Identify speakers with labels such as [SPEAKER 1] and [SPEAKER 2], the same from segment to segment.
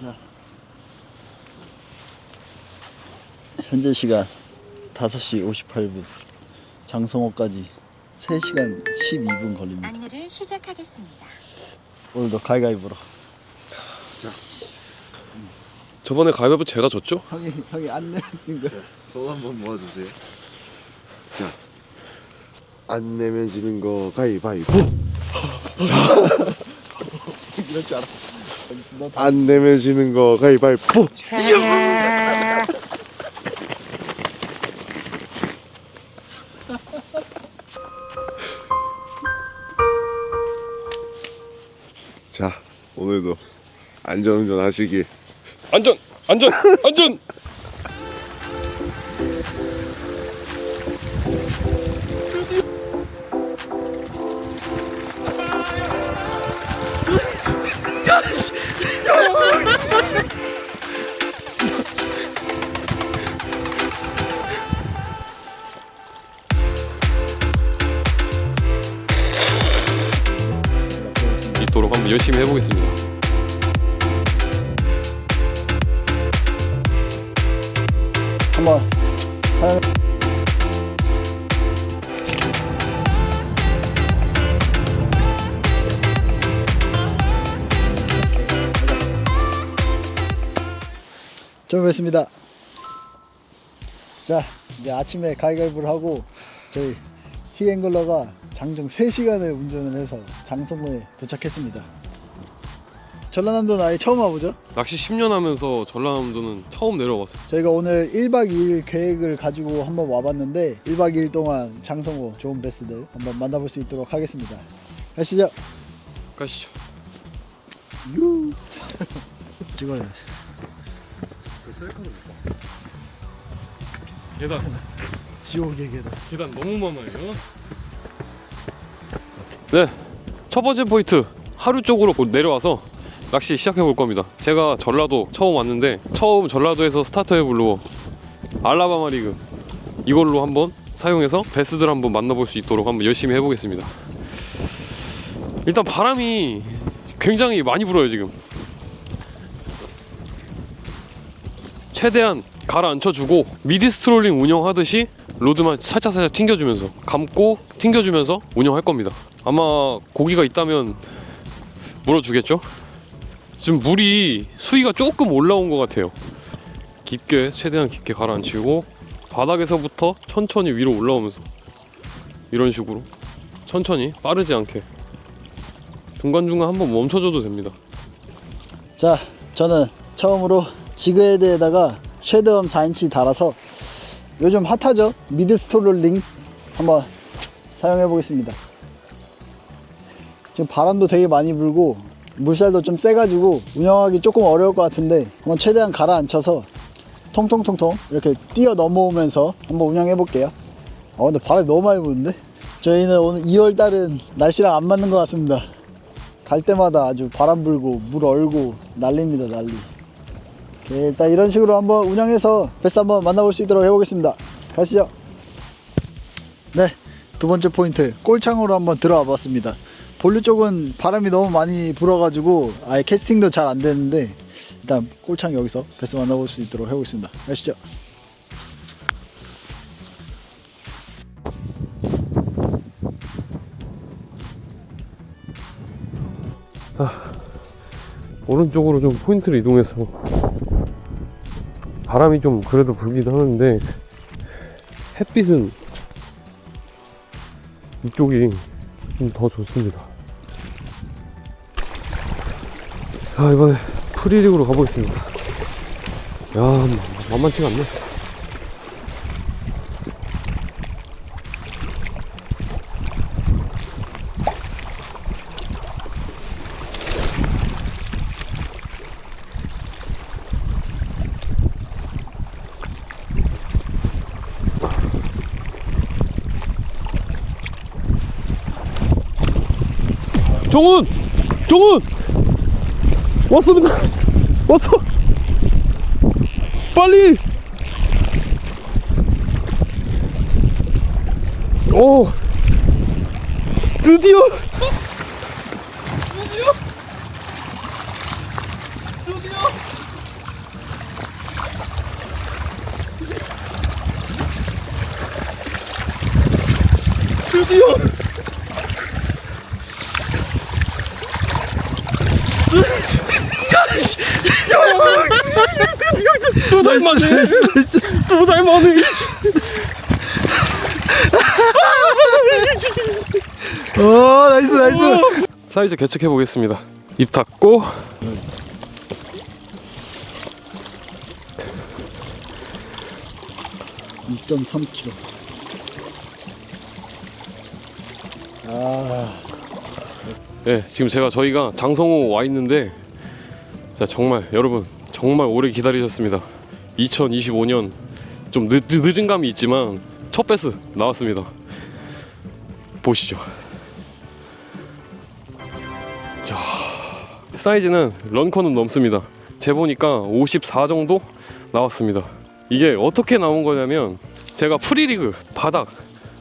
[SPEAKER 1] 자. 현재 시간 5시 58분. 장성호까지 3시간 12분 걸립니다.
[SPEAKER 2] 안내를 시작하겠습니다.
[SPEAKER 1] 오늘도 가위가위보로.
[SPEAKER 3] 저번에 가위바위보 제가 졌죠?
[SPEAKER 1] 형이 형이 안 내는 거.
[SPEAKER 4] 손 한번 모아주세요. 자, 안 내면 지는 거 가위바위보.
[SPEAKER 1] 이럴 줄 알았어.
[SPEAKER 4] 안 내면 지는 거 가위바위보. 자, 오늘도 안전운전 하시길.
[SPEAKER 3] 안전! 안전! 안전! 한번 해보겠습니다.
[SPEAKER 1] 한번 사용. 좀 뵙습니다. 자, 이제 아침에 가위가위보를 하고 저희 히앵글러가 장정 3시간을 운전을 해서 장성호에 도착했습니다. 전라남도는 아예 처음 와보죠?
[SPEAKER 3] 낚시 10년 하면서 전라남도는 처음 내려왔어요.
[SPEAKER 1] 저희가 오늘 1박 2일 계획을 가지고 한번 와봤는데 1박 2일 동안 장성호 좋은 베스들 한번 만나볼 수 있도록 하겠습니다. 가시죠.
[SPEAKER 3] 가시죠.
[SPEAKER 1] 유. 찍어야 돼.
[SPEAKER 3] 계단,
[SPEAKER 1] 지옥의 계단.
[SPEAKER 3] 계단 너무 많아요. 네, 첫 번째 포인트 하루 쪽으로 내려와서 낚시 시작해 볼 겁니다. 제가 전라도 처음 왔는데 처음 전라도에서 스타터에 불러 알라바마 리그 이걸로 한번 사용해서 베스들 한번 만나볼 수 있도록 한번 열심히 해보겠습니다. 일단 바람이 굉장히 많이 불어요 지금. 최대한 가라앉혀주고 미디 스트롤링 운영하듯이 로드만 살짝 살짝 튕겨주면서 감고 튕겨주면서 운영할 겁니다. 아마 고기가 있다면 물어주겠죠? 지금 물이 수위가 조금 올라온 것 같아요. 깊게 최대한 깊게 가라앉히고 바닥에서부터 천천히 위로 올라오면서 이런 식으로 천천히 빠르지 않게 중간중간 한번 멈춰줘도 됩니다.
[SPEAKER 1] 자, 저는 처음으로 지그헤드에다가 쉐드엄 4인치 달아서 요즘 핫하죠? 미드 스토롤링 한번 사용해 보겠습니다. 지금 바람도 되게 많이 불고 물살도 좀 세가지고 운영하기 조금 어려울 것 같은데 한번 최대한 가라앉혀서 통통통통 이렇게 뛰어 넘어오면서 한번 운영해 볼게요. 아 근데 바람이 너무 많이 부는데? 저희는 오늘 2월 달은 날씨랑 안 맞는 것 같습니다. 갈 때마다 아주 바람 불고 물 얼고 난립니다 난리. 오케이, 일단 이런 식으로 한번 운영해서 베스 한번 만나볼 수 있도록 해보겠습니다. 가시죠. 네, 두 번째 포인트 꼴창으로 한번 들어와 봤습니다. 본류 쪽은 바람이 너무 많이 불어가지고 아예 캐스팅도 잘 안 되는데 일단 꼴창 여기서 베스 만나볼 수 있도록 해보겠습니다. 가시죠.
[SPEAKER 3] 오른쪽으로 좀 포인트를 이동해서 바람이 좀 그래도 불기도 하는데 햇빛은 이쪽이 좀 더 좋습니다. 자 이번에 프리릭으로 가보겠습니다. 야 만- 만만치가 않네. 정훈! 정훈! 왔습니다! 왔어! 빨리! 오! 드디어! 드디어! 두 달 만에 두 달 만에
[SPEAKER 1] 오 나이스 나이스
[SPEAKER 3] 사이즈 개측해 보겠습니다 입 닫고
[SPEAKER 1] 이 2.3kg 아
[SPEAKER 3] 네, 지금 제가 저희가 장성호 와 있는데 자 정말 여러분 정말 오래 기다리셨습니다. 2025년 좀 늦, 늦은 감이 있지만 첫 배스 나왔습니다. 보시죠. 자, 사이즈는 런커는 넘습니다. 재보니까 54 정도 나왔습니다. 이게 어떻게 나온 거냐면 제가 프리리그 바닥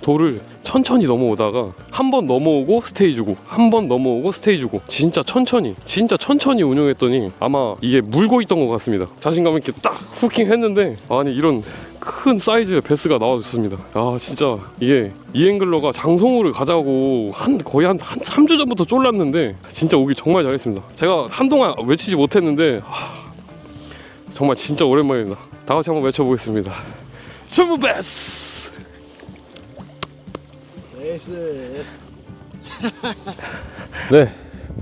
[SPEAKER 3] 돌을 천천히 넘어오다가 한 번 넘어오고 스테이 주고 한 번 넘어오고 스테이 주고. 진짜 천천히 진짜 천천히 운영했더니 아마 이게 물고 있던 것 같습니다. 자신감 있게 딱 후킹 했는데 아니 이런 큰 사이즈의 베스가 나와줬습니다. 아 진짜 이게 이앵글러가 장성우를 가자고 한 거의 한, 한 3주 전부터 쫄랐는데 진짜 오기 정말 잘했습니다. 제가 한동안 외치지 못했는데 하, 정말 진짜 오랜만입니다. 다 같이 한번 외쳐보겠습니다. 전무 베스
[SPEAKER 1] 나이스.
[SPEAKER 3] 네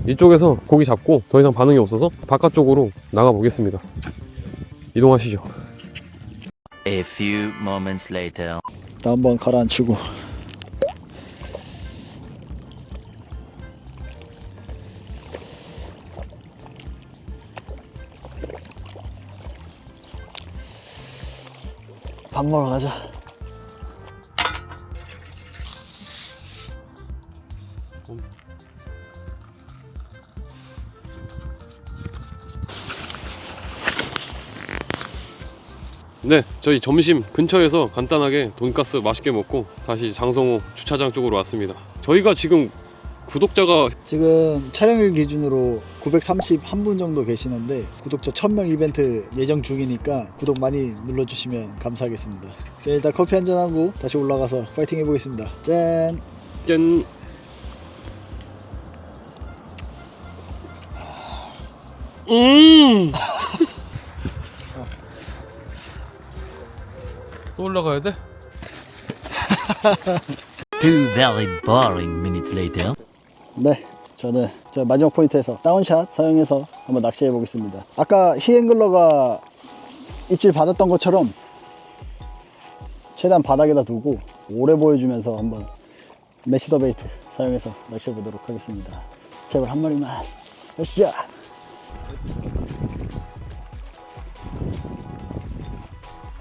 [SPEAKER 3] 이쪽에서 고기 잡고 더 이상 반응이 없어서 바깥쪽으로 나가 보겠습니다. 이동하시죠.
[SPEAKER 2] A few moments later.
[SPEAKER 1] 나 한번 가라앉히고. 밥 먹으러 가자
[SPEAKER 3] 저희 점심 근처에서 간단하게 돈가스 맛있게 먹고 다시 장성호 주차장 쪽으로 왔습니다. 저희가 지금 구독자가
[SPEAKER 1] 지금 촬영일 기준으로 931분 정도 계시는데 구독자 1000명 이벤트 예정 중이니까 구독 많이 눌러주시면 감사하겠습니다. 자 일단 커피 한 잔 하고 다시 올라가서 파이팅 해보겠습니다. 짠!
[SPEAKER 3] 짠! 음! 또 올라가야 돼?
[SPEAKER 2] Two very boring minutes later.
[SPEAKER 1] 네, 저는 저 마지막 포인트에서 다운샷 사용해서 한번 낚시해 보겠습니다. 아까 히앵글러가 입질 받았던 것처럼 최대한 바닥에다 두고 오래 보여주면서 한번 매치더 베이트 사용해서 낚시해 보도록 하겠습니다. 제발 한 마리만. 으쌰.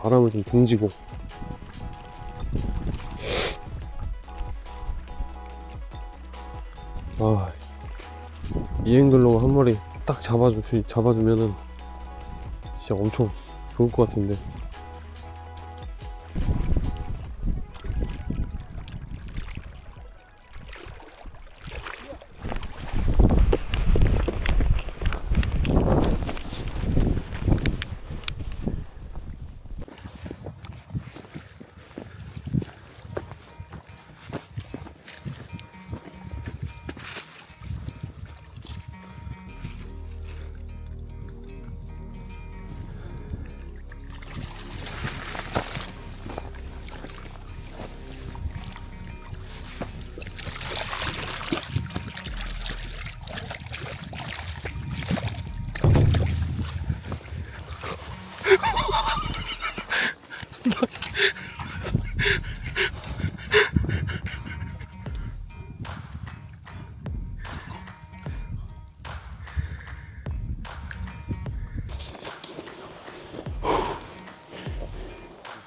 [SPEAKER 3] 바람을 좀 등지고 아 이앵글로 한 마리 딱 잡아주 잡아주면은 진짜 엄청 좋을 것 같은데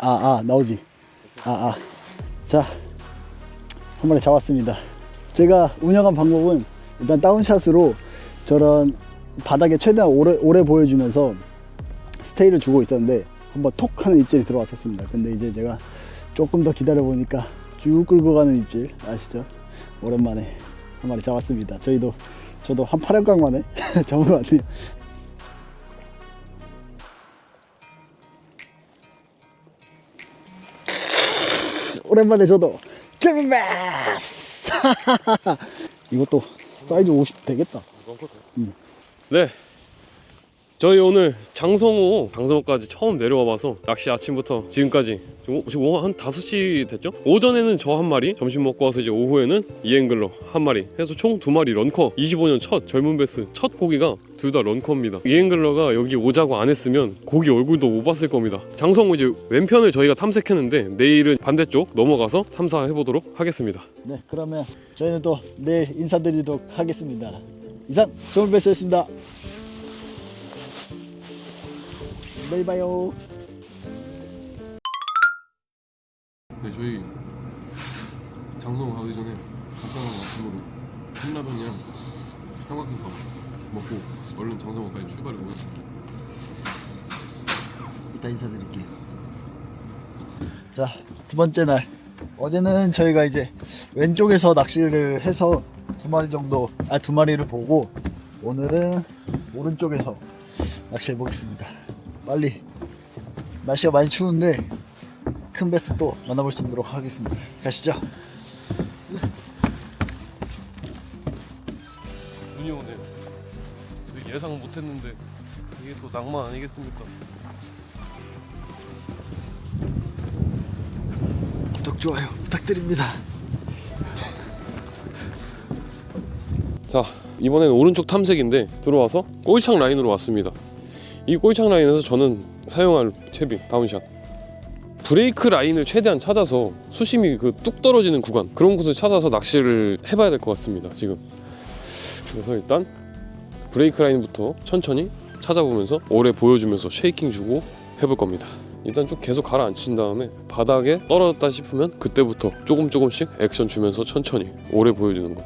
[SPEAKER 1] 아, 아, 나오지. 아, 아. 자, 한 마리 잡았습니다. 제가 운영한 방법은 일단 다운샷으로 저런 바닥에 최대한 오래, 오래 보여주면서 스테이를 주고 있었는데 한번 톡 하는 입질이 들어왔었습니다. 근데 이제 제가 조금 더 기다려 보니까 쭉 끌고 가는 입질 아시죠? 오랜만에 한 마리 잡았습니다. 저희도 저도 한 8회강 만에 잡은 것 같네요. 오랜만에 저도 짱베스 이것도 사이즈 50 되겠다
[SPEAKER 3] 네. 저희 오늘 장성호 장성호까지 처음 내려와 봐서 낚시 아침부터 지금까지 지금 지금 한 5시 됐죠? 오전에는 저 한 마리 점심 먹고 와서 이제 오후에는 이앵글러 한 마리 해서 총 두 마리 런커. 25년 첫 젊은 베스 첫 고기가 둘 다 런커입니다. 이앵글러가 여기 오자고 안 했으면 고기 얼굴도 못 봤을 겁니다. 장성호 이제 왼편을 저희가 탐색했는데 내일은 반대쪽 넘어가서 탐사해 보도록 하겠습니다.
[SPEAKER 1] 네 그러면 저희는 또 내일 인사드리도록 하겠습니다. 이상 좋은 베스였습니다 내일 봐요
[SPEAKER 3] 네, 저희 장성 가기 전에 간단한 아침으로 컵라면이랑 삼각김밥 먹고 얼른 장성호까지 출발해 보겠습니다.
[SPEAKER 1] 이따 인사드릴게요. 자, 두 번째 날. 어제는 저희가 이제 왼쪽에서 낚시를 해서 두 마리 정도, 아, 두 마리를 보고 오늘은 오른쪽에서 낚시해 보겠습니다. 빨리. 날씨가 많이 추운데 큰 베스 또 만나볼 수 있도록 하겠습니다. 가시죠.
[SPEAKER 3] 눈이 오네. 저희 예상 못했는데 이게 또 낭만 아니겠습니까?
[SPEAKER 1] 구독, 좋아요 부탁드립니다.
[SPEAKER 3] 자, 이번엔 오른쪽 탐색인데 들어와서 꼴창 라인으로 왔습니다. 이 꼴창 라인에서 저는 사용할 채비 다운샷. 브레이크 라인을 최대한 찾아서 수심이 그 뚝 떨어지는 구간 그런 곳을 찾아서 낚시를 해봐야 될 것 같습니다 지금 그래서 일단 브레이크 라인부터 천천히 찾아보면서 오래 보여주면서 쉐이킹 주고 해볼 겁니다 일단 쭉 계속 가라앉힌 다음에 바닥에 떨어졌다 싶으면 그때부터 조금 조금씩 액션 주면서 천천히 오래 보여주는 거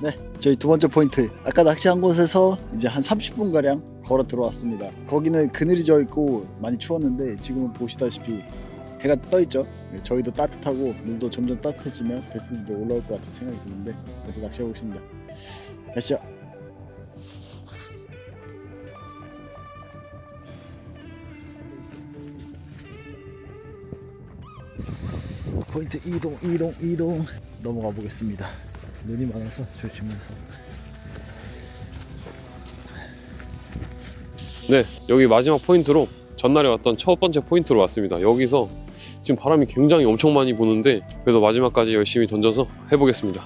[SPEAKER 1] 네, 저희 두 번째 포인트. 아까 낚시한 곳에서 이제 한 30분 가량 걸어 들어왔습니다. 거기는 그늘이 져 있고 많이 추웠는데 지금은 보시다시피 해가 떠 있죠. 저희도 따뜻하고 물도 점점 따뜻해지면 베스들도 올라올 것 같은 생각이 드는데 그래서 낚시해 보겠습니다. 가시죠. 포인트 이동 이동 이동 넘어가 보겠습니다. 눈이 많아서 조심해서
[SPEAKER 3] 네, 여기 마지막 포인트로 전날에 왔던 첫 번째 포인트로 왔습니다. 여기서 지금 바람이 굉장히 엄청 많이 부는데 그래도 마지막까지 열심히 던져서 해보겠습니다.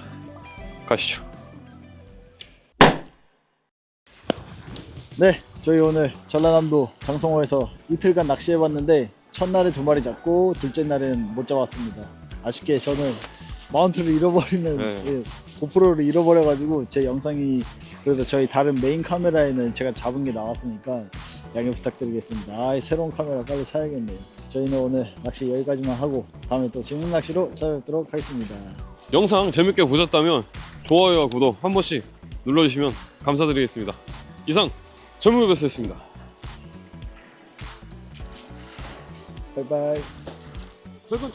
[SPEAKER 3] 가시죠.
[SPEAKER 1] 네, 저희 오늘 전라남도 장성호에서 이틀간 낚시해봤는데 첫날에 두 마리 잡고 둘째 날엔 못 잡았습니다. 아쉽게 저는 마운트를 잃어버리는
[SPEAKER 3] 네.
[SPEAKER 1] 예, 고프로를 잃어버려가지고 제 영상이 그래도 저희 다른 메인 카메라에는 제가 잡은 게 나왔으니까 양해 부탁드리겠습니다. 아, 새로운 카메라 빨리 사야겠네요. 저희는 오늘 낚시 여기까지만 하고 다음에 또 재밌는 낚시로 찾아뵙도록 하겠습니다.
[SPEAKER 3] 영상 재밌게 보셨다면 좋아요와 구독 한 번씩 눌러주시면 감사드리겠습니다. 이상 젊은 베스였습니다.
[SPEAKER 1] 바이바이.
[SPEAKER 3] 바이바이.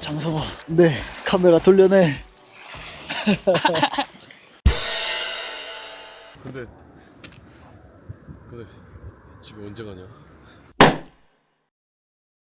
[SPEAKER 1] 장성호, 네 카메라 돌려내.
[SPEAKER 3] 근데 근데 집에 언제 가냐?